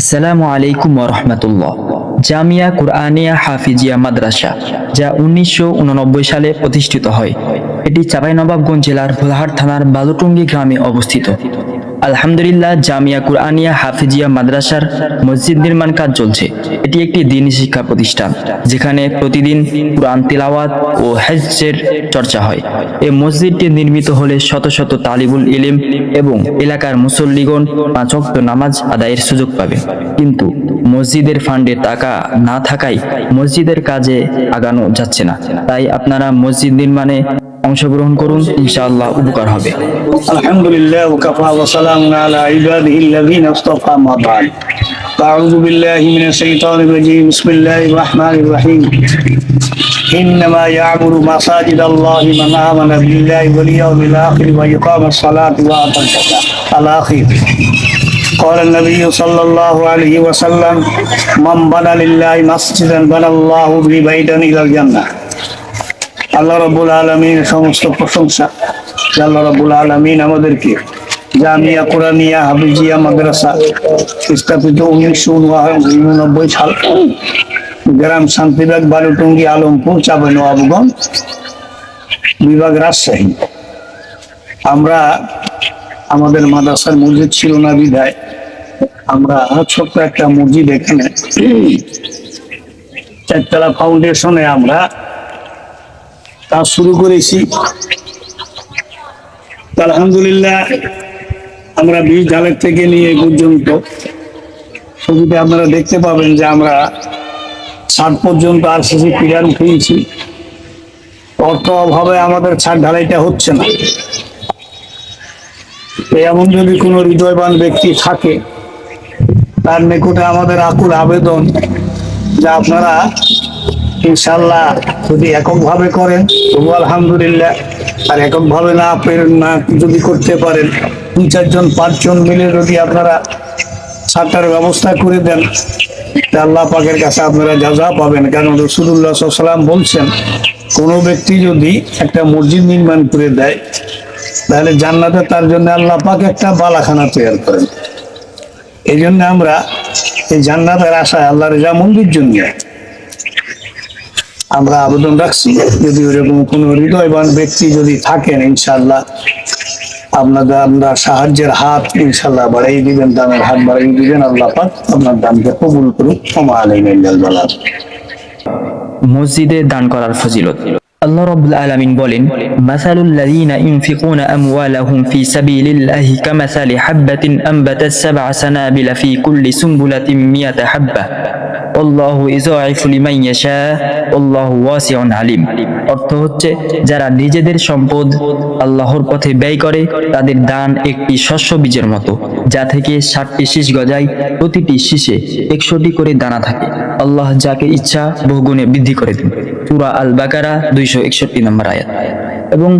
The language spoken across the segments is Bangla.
আসসালামু আলাইকুম রহমতুল্লাহ। জামিয়া কুরআনিয়া হাফিজিয়া মাদ্রাসা, যা উনিশশো উননব্বই সালে প্রতিষ্ঠিত হয়। এটি চাঁপাইনবাবগঞ্জ জেলার ভোলাহাট থানার বালুটুঙ্গি গ্রামে অবস্থিত। আলহামদুলিল্লাহ, জামিয়া কুরআনিয়া, হাফিজিয়া মাদ্রাসার মসজিদ নির্মাণ কাজ চলছে। এটি একটি দিনী শিক্ষা প্রতিষ্ঠান, যেখানে প্রতিদিন কুরআন তিলাওয়াত ও হেজের চর্চা হয়। এই মসজিদটি নির্মিত হলে শত শত তালিবুল ইলিম এবং এলাকার মুসল্লিগণ পাঁচ ওয়াক্ত নামাজ আদায়ের সুযোগ পাবে। কিন্তু মসজিদের ফান্ডে টাকা না থাকায় মসজিদের কাজে আগানো যাচ্ছে না। তাই আপনারা মসজিদ নির্মাণে অংশগ্রহণ করুন ইনশাআল্লাহ উপকার হবে الحمد لله وكفى وسلام على عباده الذين اصطفى ما بعد أعوذ بالله من الشيطان الرجيم بسم الله الرحمن الرحيم إنما يعبر مساجد الله من آمن بالله واليوم الآخر ويقام الصلاة وآتى الزكاة الآخر قال النبي صلى الله عليه وسلم من بنى لله مسجدا بنى الله به بيتا إلى الجنة আল্লাহ রব্বুল আলমীর সমস্ত প্রশংসা। আল্লাহ রব্বুল আলমিন আমাদেরকে জামিয়া কোরআনিয়া হাফিজিয়া মাদ্রাসা স্থাপিত উনিশশো উননব্বই সাল গ্রাম শান্তিবাগ, বালুটুঙ্গি, আলমপুর চাবে নবাবগঞ্জ বিভাগ রাজশাহী। আমরা আমাদের মাদ্রাসার মসজিদ ছিল না বিধায় আমরা ছোট্ট একটা মসজিদ এখানে। চারতলা ফাউন্ডেশনে আমরা কাজ শুরু করেছি। আলহামদুলিল্লাহ আমরা বীজ ঢালের থেকে নিয়ে পর্যন্ত। ছবিতে আপনারা দেখতে পাবেন যে আমরা ষাট পর্যন্ত আর শেষে পিলার উঠিয়েছি। অর্থ অভাবে আমাদের ছাদ ঢালাইটা হচ্ছে না। এমন যদি কোনো হৃদয়বান ব্যক্তি থাকে, তার নিকটে আমাদের আকুল আবেদন যে আপনারা ইনশাল্লাহ যদি এককভাবে করেন, তবু আলহামদুলিল্লাহ, আর এককভাবে না পেরেন না যদি করতে পারেন, দুই চারজন, পাঁচজন মিলে যদি আপনারা ছাড়টার ব্যবস্থা করে দেন আল্লাহ পাকের কাছে আপনারা যা যা পাবেন। কারণ রসুল্লাহ সাল্লাম বলছেন, কোনো ব্যক্তি যদি একটা মসজিদ নির্মাণ করে দেয়, তাহলে জান্নাতে তার জন্য আল্লাহ পাক একটা বালাখানা তৈরি করেন। এই জন্য আমরা এই জান্নাতের আশায় আল্লাহ রেজা মন্দির জন্য আমরা আবেদন রাখছি। যদি ওরকম কোনো হৃদয়বান ব্যক্তি যদি থাকেন ইনশাল্লাহ আপনাদের, আমরা সাহায্যের হাত ইনশাল্লাহ বাড়াই দিবেন, দানের হাত বাড়াই দিবেন, আল্লাহ পাক আপনার দানকে কবুল করুক। ক্ষমা আলাইহিল মসজিদে দান করার ফজিলত। আল্লাহ রাব্বুল আলামিন বলেন মাসালুল লাযিনা ইনফিকুনা আমওয়ালাহুম ফি সাবিলিল্লাহি কামাসালি হাববাতিন আনবাতাত সাবআ সানাবিলা ফি কুল্লি সুম্বুলাতিন মিয়াতা হাব্বা আল্লাহু ইযাইফু লিমান ইয়াশা ওয়াসিউন আলিম। অর্থ হচ্ছে যারা নিজেদের সম্পদ আল্লাহর পথে ব্যয় করে, তাদের দান একটি শস্য বীজের মতো, যা থেকে ষাটটি শীষ গজায়, প্রতিটি শীষে একশোটি করে দানা থাকে। আল্লাহ যাকে ইচ্ছা বহুগুণে বৃদ্ধি করে দেন। সূরা আল বাকারা দুইশো একষট্টি নম্বর আয়াত। এবং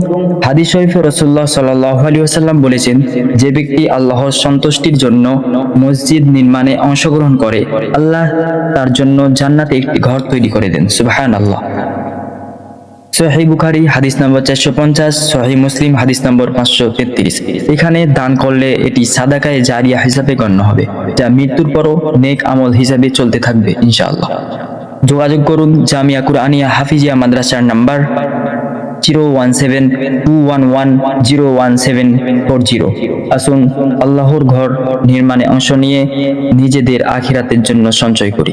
হাদিস শরীফে রসুল্লাহ সাল্লাহ আলী ওসাল্লাম বলেছেন, যে ব্যক্তি আল্লাহর সন্তুষ্টির জন্য মসজিদ নির্মাণে অংশগ্রহণ করে, আল্লাহ তার জন্য জান্নাতে একটি ঘর তৈরি করে দেন। সুবাহান আল্লাহ সহি বুখারি হাদিস নম্বর চারশো পঞ্চাশ সহি মুসলিম হাদিস নম্বর পাঁচশো তেত্রিশ। এখানে দান করলে এটি সাদাকায়ে জারিয়া হিসাবে গণ্য হবে, যা মৃত্যুর পরও নেক আমল হিসাবে চলতে থাকবে, ইনশাআল্লাহ। যোগাযোগ করুন জামিয়া কুরআনিয়া হাফিজিয়া মাদ্রাসার number zero one seven two one one zero one seven four zero আসুন আল্লাহর ঘর নির্মাণে অংশ নিয়ে নিজেদের আখিরাতের জন্য সঞ্চয় করি।